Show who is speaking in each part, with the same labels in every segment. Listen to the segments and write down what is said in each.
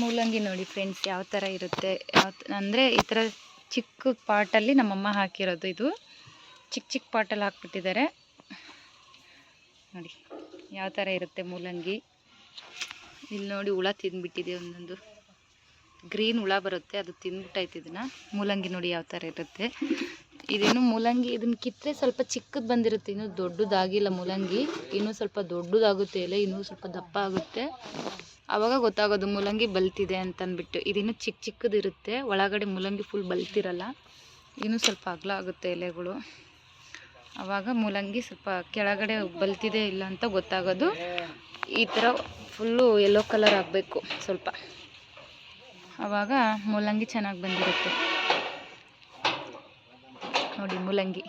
Speaker 1: ಮೂಲಂಗಿ ನೋಡಿ ಫ್ರೆಂಡ್ಸ್ ಯಾವ ಥರ ಇರುತ್ತೆ? ಯಾವ ಅಂದರೆ ಈ ಥರ ಚಿಕ್ಕ ಪಾಟಲ್ಲಿ ನಮ್ಮಮ್ಮ ಹಾಕಿರೋದು ಇದು. ಚಿಕ್ಕ ಚಿಕ್ಕ ಪಾಟಲ್ಲಿ ಹಾಕ್ಬಿಟ್ಟಿದ್ದಾರೆ. ನೋಡಿ, ಯಾವ ಥರ ಇರುತ್ತೆ ಮೂಲಂಗಿ. ಇಲ್ಲಿ ನೋಡಿ ಹುಳ ತಿಂದ್ಬಿಟ್ಟಿದೆ ಒಂದೊಂದು. ಗ್ರೀನ್ ಹುಳ ಬರುತ್ತೆ, ಅದು ತಿಂದ್ಬಿಟ್ಟೈತೆ ಇದನ್ನು. ಮೂಲಂಗಿ ನೋಡಿ ಯಾವ ಥರ ಇರುತ್ತೆ. ಇದೇನು ಮೂಲಂಗಿ ಇದನ್ನ ಕಿತ್ತರೆ ಸ್ವಲ್ಪ ಚಿಕ್ಕದು ಬಂದಿರುತ್ತೆ, ಇನ್ನು ದೊಡ್ಡದಾಗಿಲ್ಲ ಮೂಲಂಗಿ. ಇನ್ನೂ ಸ್ವಲ್ಪ ದೊಡ್ಡದಾಗುತ್ತೆ ಇಲ್ಲ ಇನ್ನೂ ಸ್ವಲ್ಪ ದಪ್ಪ ಆಗುತ್ತೆ. ಆವಾಗ ಗೊತ್ತಾಗೋದು ಮೂಲಂಗಿ ಬಲ್ತಿದೆ ಅಂತಂದ್ಬಿಟ್ಟು ಇದಿನ್ನೂ ಚಿಕ್ಕ ಚಿಕ್ಕದಿರುತ್ತೆ ಒಳಗಡೆ ಮೂಲಂಗಿ ಫುಲ್ ಬಲ್ತಿರಲ್ಲ. ಇನ್ನೂ ಸ್ವಲ್ಪ ಅಗಲ ಆಗುತ್ತೆ ಎಲೆಗಳು. ಆವಾಗ ಮೂಲಂಗಿ ಸ್ವಲ್ಪ ಕೆಳಗಡೆ ಬಲ್ತಿದೆ ಇಲ್ಲ ಅಂತ ಗೊತ್ತಾಗೋದು. ಈ ಥರ ಫುಲ್ಲು ಯೆಲ್ಲೋ ಕಲರ್ ಆಗಬೇಕು ಸ್ವಲ್ಪ. ಆವಾಗ ಮೂಲಂಗಿ ಚೆನ್ನಾಗಿ ಬಂದಿರುತ್ತೆ. ನೋಡಿ ಮೂಲಂಗಿ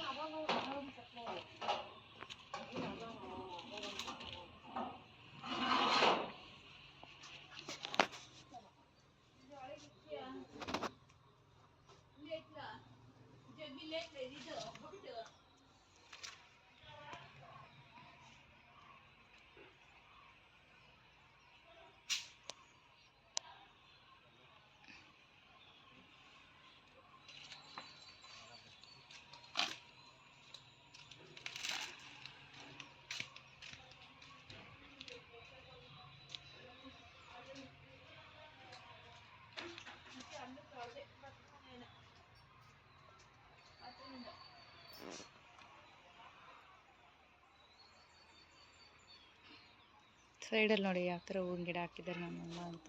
Speaker 1: ಸೈಡಲ್ಲಿ ನೋಡಿ ಯಾವ ಥರ ಹೂವಿನ ಗಿಡ ಹಾಕಿದ್ದಾರೆ ನಮ್ಮಮ್ಮ ಅಂತ.